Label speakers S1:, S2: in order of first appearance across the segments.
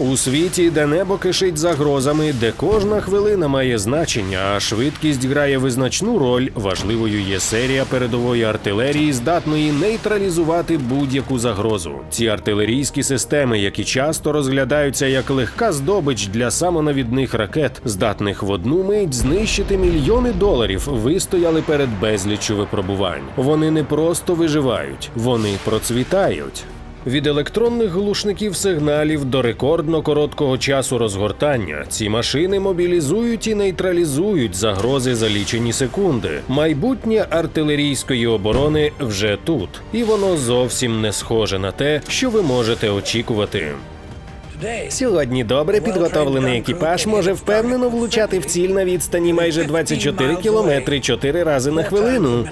S1: У світі, де небо кишить загрозами, де кожна хвилина має значення, а швидкість грає визначну роль, важливою є серія передової артилерії, здатної нейтралізувати будь-яку загрозу. Ці артилерійські системи, які часто розглядаються як легка здобич для самонавідних ракет, здатних в одну мить знищити мільйони доларів, вистояли перед безліччю випробувань. Вони не просто виживають, вони процвітають. Від електронних глушників сигналів до рекордно короткого часу розгортання ці машини мобілізують і нейтралізують загрози за лічені секунди. Майбутнє артилерійської оборони вже тут, і воно зовсім не схоже на те, що ви можете очікувати. Сьогодні добре підготовлений екіпаж може впевнено влучати в ціль на відстані майже 24 кілометри 4 рази на хвилину.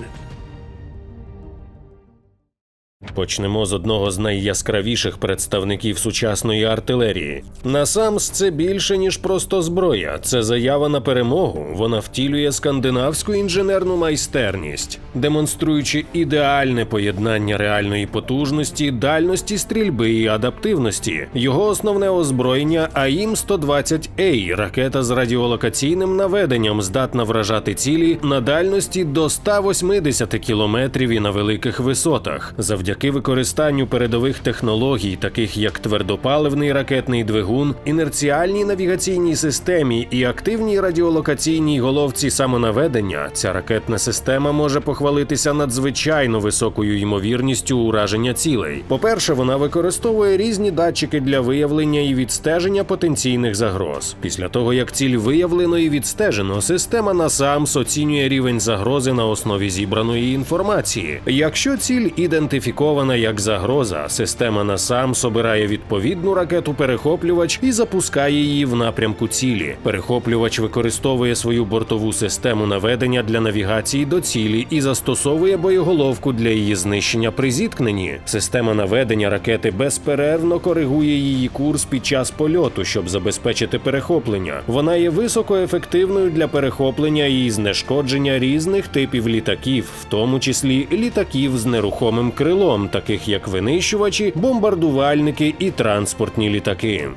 S1: Почнемо з одного з найяскравіших представників сучасної артилерії. Насамс це більше ніж просто зброя. Це заява на перемогу. Вона втілює скандинавську інженерну майстерність, демонструючи ідеальне поєднання реальної потужності, дальності стрільби і адаптивності. Його основне озброєння АІМ 120 a ракета з радіолокаційним наведенням, здатна вражати цілі на дальності до 180 кілометрів і на великих висотах. Завдяки використанню передових технологій, таких як твердопаливний ракетний двигун, інерціальній навігаційній системі і активній радіолокаційній головці самонаведення, ця ракетна система може похвалитися надзвичайно високою ймовірністю ураження цілей. По-перше, вона використовує різні датчики для виявлення і відстеження потенційних загроз. Після того, як ціль виявлено і відстежено, система насамс оцінює рівень загрози на основі зібраної інформації. Якщо ціль ідентифікована як загроза, система насам собирає відповідну ракету-перехоплювач і запускає її в напрямку цілі. Перехоплювач використовує свою бортову систему наведення для навігації до цілі і застосовує боєголовку для її знищення при зіткненні. Система наведення ракети безперервно коригує її курс під час польоту, щоб забезпечити перехоплення. Вона є високоефективною для перехоплення і знешкодження різних типів літаків, в тому числі літаків з нерухомим крилом, таких як винищувачі, бомбардувальники і транспортні літаки.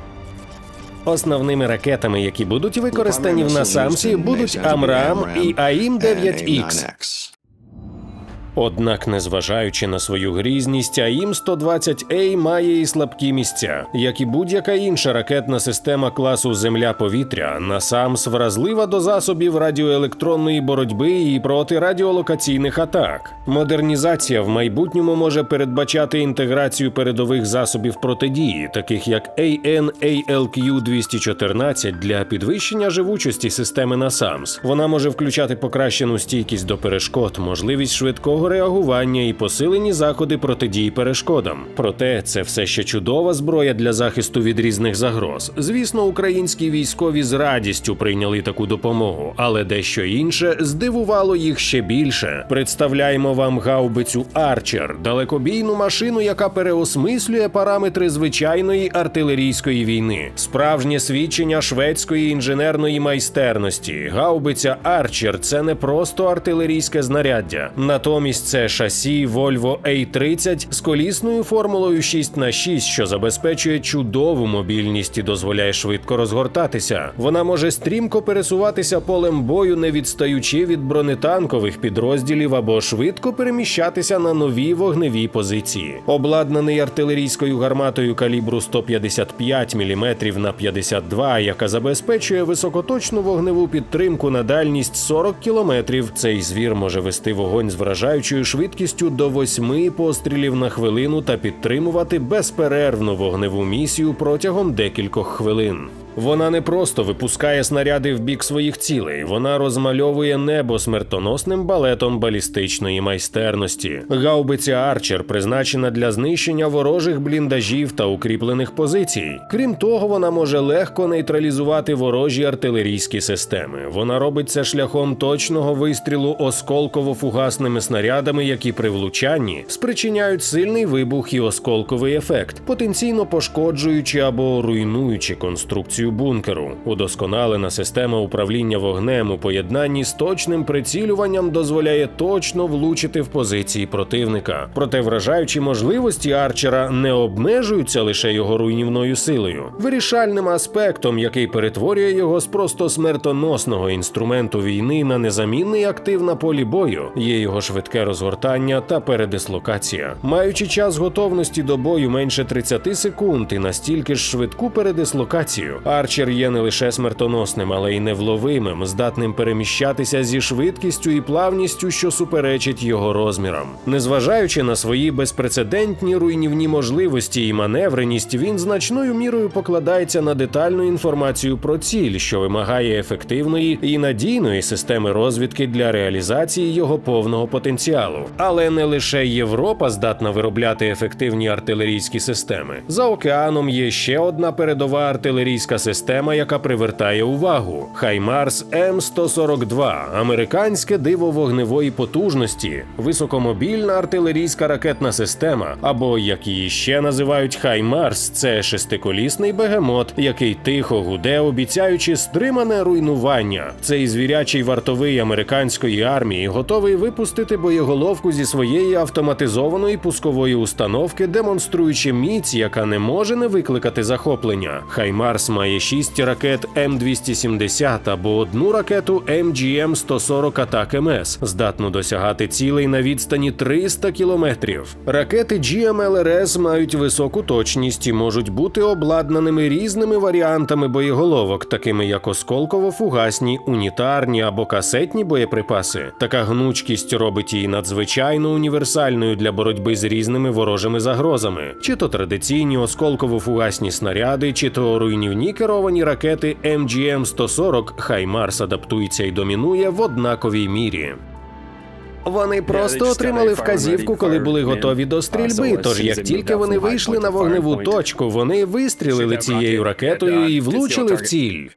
S1: Основними ракетами, які будуть використані в Насамсі, будуть Амрам і АІМ 9Х. Однак, незважаючи на свою грізність, АІМ 120 a має і слабкі місця. Як і будь-яка інша ракетна система класу Земля-повітря, НАСАМС вразлива до засобів радіоелектронної боротьби і проти радіолокаційних атак. Модернізація в майбутньому може передбачати інтеграцію передових засобів протидії, таких як AN-ALQ 214 для підвищення живучості системи НАСАМС. Вона може включати покращену стійкість до перешкод, можливість швидкого реагування і посилені заходи протидії перешкодам. Проте це все ще чудова зброя для захисту від різних загроз. Звісно, українські військові з радістю прийняли таку допомогу, але дещо інше здивувало їх ще більше. Представляємо вам гаубицю Арчер, далекобійну машину, яка переосмислює параметри звичайної артилерійської війни. Справжнє свідчення шведської інженерної майстерності. Гаубиця Арчер це не просто артилерійське знаряддя. Натомість це шасі Volvo A30 з колісною формулою 6 на 6 що забезпечує чудову мобільність і дозволяє швидко розгортатися. Вона може стрімко пересуватися полем бою, не відстаючи від бронетанкових підрозділів або швидко переміщатися на нові вогневі позиції. Обладнаний артилерійською гарматою калібру 155 мм на 52, яка забезпечує високоточну вогневу підтримку на дальність 40 км, цей звір може вести вогонь з вражаючою швидкістю до восьми пострілів на хвилину та підтримувати безперервну вогневу місію протягом декількох хвилин. Вона не просто випускає снаряди в бік своїх цілей, вона розмальовує небо смертоносним балетом балістичної майстерності. Гаубиця Арчер призначена для знищення ворожих бліндажів та укріплених позицій. Крім того, вона може легко нейтралізувати ворожі артилерійські системи. Вона робить це шляхом точного вистрілу осколково-фугасними снарядами, які при влучанні спричиняють сильний вибух і осколковий ефект, потенційно пошкоджуючи або руйнуючи конструкцію ізоляцію бункеру. Удосконалена система управління вогнем у поєднанні з точним прицілюванням дозволяє точно влучити в позиції противника. Проте вражаючі можливості арчера не обмежуються лише його руйнівною силою. Вирішальним аспектом, який перетворює його з просто смертоносного інструменту війни на незамінний актив на полі бою, є його швидке розгортання та передислокація. Маючи час готовності до бою менше 30 секунд і настільки ж швидку передислокацію, арчер є не лише смертоносним, але й невловимим, здатним переміщатися зі швидкістю і плавністю, що суперечить його розмірам. Незважаючи на свої безпрецедентні руйнівні можливості і маневреність, він значною мірою покладається на детальну інформацію про ціль, що вимагає ефективної і надійної системи розвідки для реалізації його повного потенціалу. Але не лише Європа здатна виробляти ефективні артилерійські системи. За океаном є ще одна передова артилерійська система, яка привертає увагу: Хаймарс М142, американське диво вогневої потужності, високомобільна артилерійська ракетна система, або як її ще називають Хаймарс, це шестиколісний бегемот, який тихо гуде, обіцяючи стримане руйнування. Цей звірячий вартовий американської армії готовий випустити боєголовку зі своєї автоматизованої пускової установки, демонструючи міць, яка не може не викликати захоплення. Хаймарс має 6 ракет М270 або одну ракету MGM-140 атак МС, здатну досягати цілей на відстані 300 кілометрів. Ракети GMLRS мають високу точність і можуть бути обладнаними різними варіантами боєголовок, такими як осколково-фугасні, унітарні або касетні боєприпаси. Така гнучкість робить її надзвичайно універсальною для боротьби з різними ворожими загрозами, чи то традиційні осколково-фугасні снаряди, чи то руйнівні керовані ракети MGM-140 Хаймарс адаптується і домінує в однаковій мірі. Вони просто отримали вказівку, коли були готові до стрільби. Тож як тільки вони вийшли на вогневу точку, вони вистрілили цією ракетою і влучили в ціль.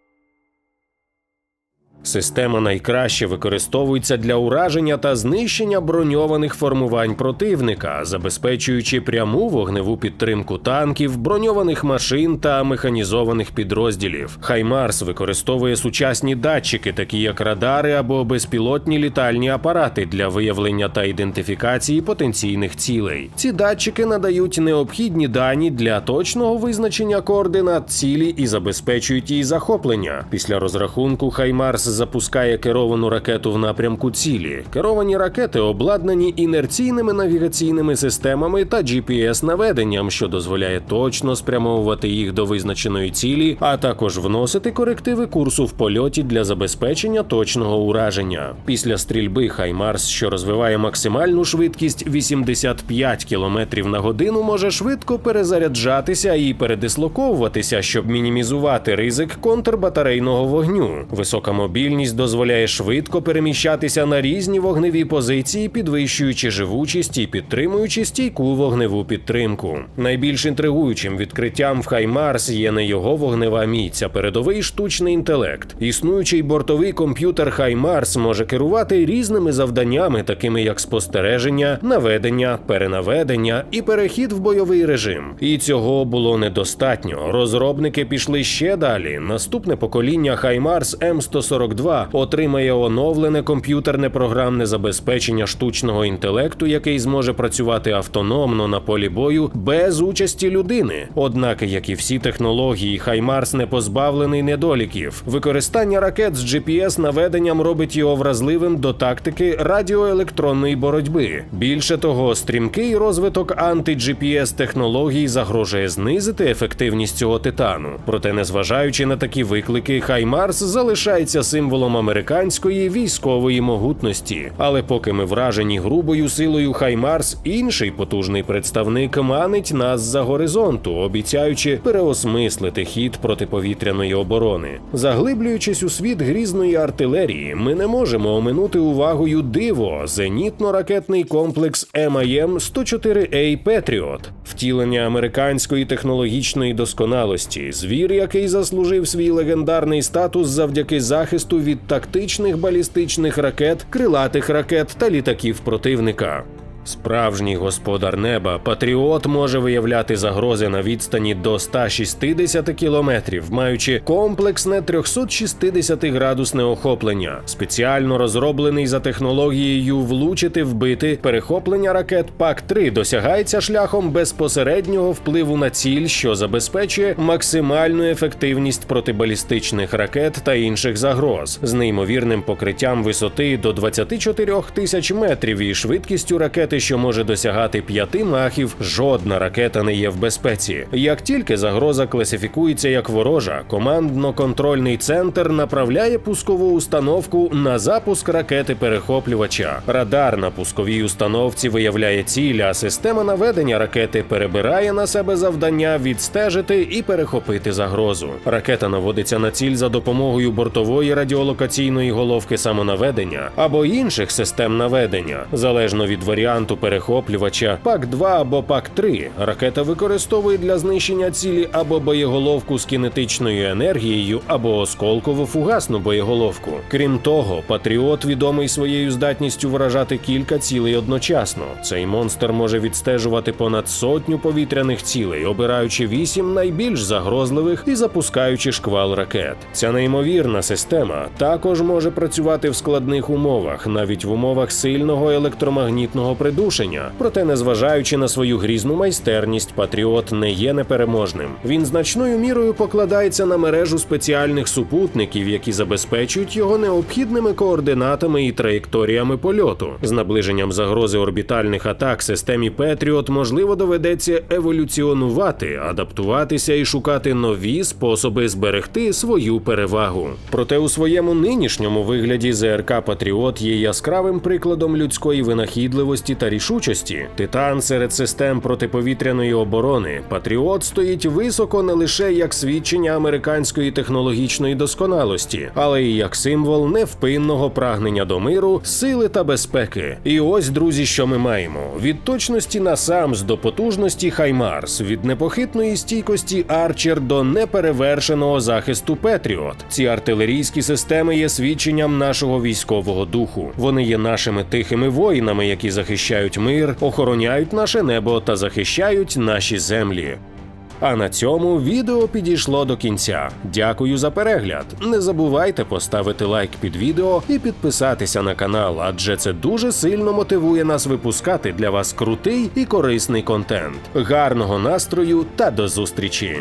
S1: Система найкраще використовується для ураження та знищення броньованих формувань противника, забезпечуючи пряму вогневу підтримку танків, броньованих машин та механізованих підрозділів. Хаймарс використовує сучасні датчики, такі як радари або безпілотні літальні апарати для виявлення та ідентифікації потенційних цілей. Ці датчики надають необхідні дані для точного визначення координат цілі і забезпечують її захоплення. Після розрахунку Хаймарс запускає керовану ракету в напрямку цілі. Керовані ракети обладнані інерційними навігаційними системами та GPS-наведенням, що дозволяє точно спрямовувати їх до визначеної цілі, а також вносити корективи курсу в польоті для забезпечення точного ураження. Після стрільби Хаймарс, що розвиває максимальну швидкість 85 км на годину, може швидко перезаряджатися і передислоковуватися, щоб мінімізувати ризик контрбатарейного вогню. Висока мобільність дозволяє швидко переміщатися на різні вогневі позиції, підвищуючи живучість і підтримуючи стійку вогневу підтримку. Найбільш інтригуючим відкриттям в Хаймарс є не його вогнева міць, а передовий штучний інтелект. Існуючий бортовий комп'ютер Хаймарс може керувати різними завданнями, такими як спостереження, наведення, перенаведення і перехід в бойовий режим. І цього було недостатньо. Розробники пішли ще далі. Наступне покоління Хаймарс М142 отримає оновлене комп'ютерне програмне забезпечення штучного інтелекту, який зможе працювати автономно на полі бою без участі людини. Однак, як і всі технології, Хаймарс не позбавлений недоліків. Використання ракет з GPS-наведенням робить його вразливим до тактики радіоелектронної боротьби. Більше того, стрімкий розвиток анти-GPS технологій загрожує знизити ефективність цього титану. Проте, незважаючи на такі виклики, Хаймарс залишається символом американської військової могутності. Але поки ми вражені грубою силою Хаймарс, інший потужний представник манить нас за горизонту, обіцяючи переосмислити хід протиповітряної оборони. Заглиблюючись у світ грізної артилерії, ми не можемо оминути увагою диво зенітно-ракетний комплекс МАМ 104А Петріот, втілення американської технологічної досконалості, звір, який заслужив свій легендарний статус завдяки захисту від тактичних балістичних ракет, крилатих ракет та літаків противника. Справжній господар неба, Патріот може виявляти загрози на відстані до 160 кілометрів, маючи комплексне 360-градусне охоплення, спеціально розроблений за технологією влучити вбити. Перехоплення ракет ПАК-3 досягається шляхом безпосереднього впливу на ціль, що забезпечує максимальну ефективність протибалістичних ракет та інших загроз з неймовірним покриттям висоти до 24 тисяч метрів і швидкістю ракети, що може досягати 5 махів. Жодна ракета не є в безпеці. Як тільки загроза класифікується як ворожа, командно-контрольний центр направляє пускову установку на запуск ракети перехоплювача. Радар на пусковій установці виявляє ціль, а система наведення ракети перебирає на себе завдання відстежити і перехопити загрозу. Ракета наводиться на ціль за допомогою бортової радіолокаційної головки самонаведення або інших систем наведення, залежно від варіанту перехоплювача ПАК-2 або ПАК-3. Ракета використовує для знищення цілі або боєголовку з кінетичною енергією, або осколково-фугасну боєголовку. Крім того, Патріот відомий своєю здатністю вражати кілька цілей одночасно. Цей монстр може відстежувати понад сотню повітряних цілей, обираючи вісім найбільш загрозливих і запускаючи шквал ракет. Ця неймовірна система також може працювати в складних умовах, навіть в умовах сильного електромагнітного придушення. Проте, незважаючи на свою грізну майстерність, Патріот не є непереможним. Він значною мірою покладається на мережу спеціальних супутників, які забезпечують його необхідними координатами і траєкторіями польоту. З наближенням загрози орбітальних атак системі Петріот можливо доведеться еволюціонувати, адаптуватися і шукати нові способи зберегти свою перевагу. Проте у своєму нинішньому вигляді ЗРК Патріот є яскравим прикладом людської винахідливості та рішучості. Титан серед систем протиповітряної оборони Патріот стоїть високо не лише як свідчення американської технологічної досконалості, але й як символ невпинного прагнення до миру, сили та безпеки. І ось, друзі, що ми маємо: від точності на САМС до потужності Хаймарс, від непохитної стійкості Арчер до неперевершеного захисту Петріот. Ці артилерійські системи є свідченням нашого військового духу. Вони є нашими тихими воїнами, які захищають мир, охороняють наше небо та захищають наші землі. А на цьому відео підійшло до кінця. Дякую за перегляд. Не забувайте поставити лайк під відео і підписатися на канал, адже це дуже сильно мотивує нас випускати для вас крутий і корисний контент. Гарного настрою та до зустрічі!